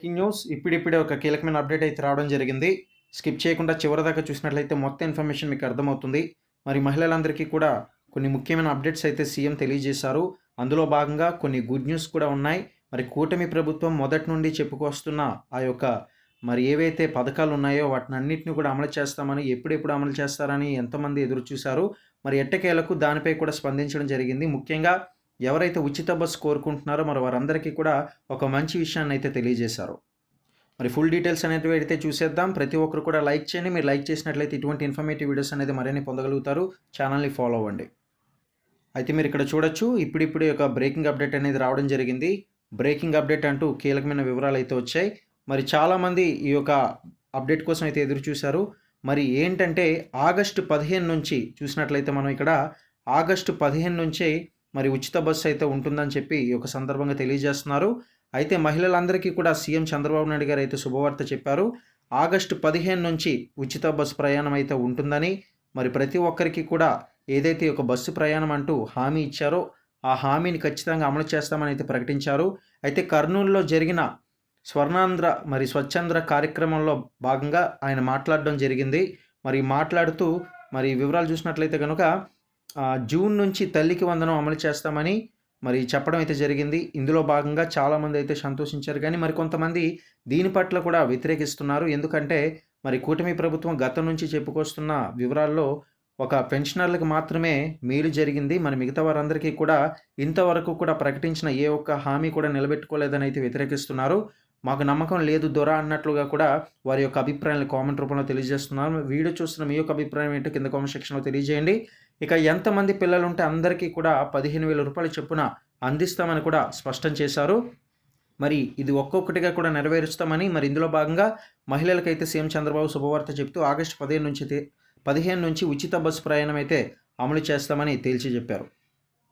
Breaking news. ఇప్పుడిప్పుడే ఒక కీలకమైన అప్డేట్ అయితే రావడం జరిగింది. స్కిప్ చేయకుండా చివరిదాకా చూసినట్లయితే మొత్తం ఇన్ఫర్మేషన్ మీకు అర్థమవుతుంది. మరి మహిళలందరికీ కూడా కొన్ని ముఖ్యమైన అప్డేట్స్ అయితే సీఎం తెలియజేశారు. అందులో భాగంగా కొన్ని గుడ్ న్యూస్ కూడా ఉన్నాయి. మరి కూటమి ప్రభుత్వం మొదటి నుండి చెప్పుకొస్తున్న ఆ యొక్క మరి ఏవైతే పథకాలు ఉన్నాయో వాటిని అన్నింటినీ కూడా అమలు చేస్తామని ఎప్పుడెప్పుడు అమలు చేస్తారని ఎంతమంది ఎదురు చూశారు మరి ఎట్టకేలకు దానిపై కూడా స్పందించడం జరిగింది. ముఖ్యంగా ఎవరైతే ఉచిత బస్సు కోరుకుంటున్నారో మరి వారందరికీ కూడా ఒక మంచి విషయాన్ని అయితే తెలియజేశారు. మరి ఫుల్ డీటెయిల్స్ అనేవి అయితే చూసేద్దాం. ప్రతి ఒక్కరు కూడా లైక్ చేయండి. మీరు లైక్ చేసినట్లయితే ఇటువంటి ఇన్ఫర్మేటివ్ వీడియోస్ అనేది మరిన్ని పొందగలుగుతారు. ఛానల్ని ఫాలో అవ్వండి. అయితే మీరు ఇక్కడ చూడొచ్చు ఇప్పుడిప్పుడు ఒక బ్రేకింగ్ అప్డేట్ అనేది రావడం జరిగింది. బ్రేకింగ్ అప్డేట్ అంటూ కీలకమైన వివరాలు అయితే వచ్చాయి. మరి చాలామంది ఈ యొక్క అప్డేట్ కోసం అయితే ఎదురు చూశారు. మరి ఏంటంటే ఆగస్టు పదిహేను నుంచి చూసినట్లయితే మనం ఇక్కడ ఆగస్టు పదిహేను నుంచే మరి ఉచిత బస్సు అయితే ఉంటుందని చెప్పి ఒక యొక్క సందర్భంగా తెలియజేస్తున్నారు. అయితే మహిళలందరికీ కూడా సీఎం చంద్రబాబు నాయుడు గారు అయితే శుభవార్త చెప్పారు. ఆగస్టు పదిహేను నుంచి ఉచిత బస్సు ప్రయాణం అయితే ఉంటుందని మరి ప్రతి ఒక్కరికి కూడా ఏదైతే ఒక బస్సు ప్రయాణం అంటూ హామీ ఇచ్చారో ఆ హామీని ఖచ్చితంగా అమలు చేస్తామని అయితే ప్రకటించారు. అయితే కర్నూలులో జరిగిన స్వర్ణాంధ్ర మరి స్వచ్ఛంద్ర కార్యక్రమంలో భాగంగా ఆయన మాట్లాడడం జరిగింది. మరి మాట్లాడుతూ మరి వివరాలు చూసినట్లయితే కనుక జూన్ నుంచి తల్లికి వందనం అమలు చేస్తామని మరి చెప్పడం అయితే జరిగింది. ఇందులో భాగంగా చాలామంది అయితే సంతోషించారు. కానీ మరి కొంతమంది దీని పట్ల కూడా వ్యతిరేకిస్తున్నారు. ఎందుకంటే మరి కూటమి ప్రభుత్వం గతం నుంచి చెప్పుకొస్తున్న వివరాల్లో ఒక పెన్షనర్లకు మాత్రమే మేలు జరిగింది. మరి మిగతా వారందరికీ కూడా ఇంతవరకు కూడా ప్రకటించిన ఏ ఒక్క హామీ కూడా నిలబెట్టుకోలేదని అయితే వ్యతిరేకిస్తున్నారు. మాకు నమ్మకం లేదు దొర అన్నట్లుగా కూడా వారి యొక్క అభిప్రాయాలను కామెంట్ రూపంలో తెలియజేస్తున్నారు. వీడియో చూస్తున్న మీ యొక్క అభిప్రాయం ఏంటో కింద కామెంట్ సెక్షన్లో తెలియజేయండి. ఇక ఎంతమంది పిల్లలు ఉంటే అందరికీ కూడా పదిహేను వేల రూపాయల చొప్పున అందిస్తామని కూడా స్పష్టం చేశారు. మరి ఇది ఒక్కొక్కటిగా కూడా నెరవేరుస్తామని మరి ఇందులో భాగంగా మహిళలకైతే సీఎం చంద్రబాబు శుభవార్త చెప్తూ ఆగస్టు పదిహేను నుంచి పదిహేను నుంచి ఉచిత బస్సు ప్రయాణం అయితే అమలు చేస్తామని తేల్చి చెప్పారు.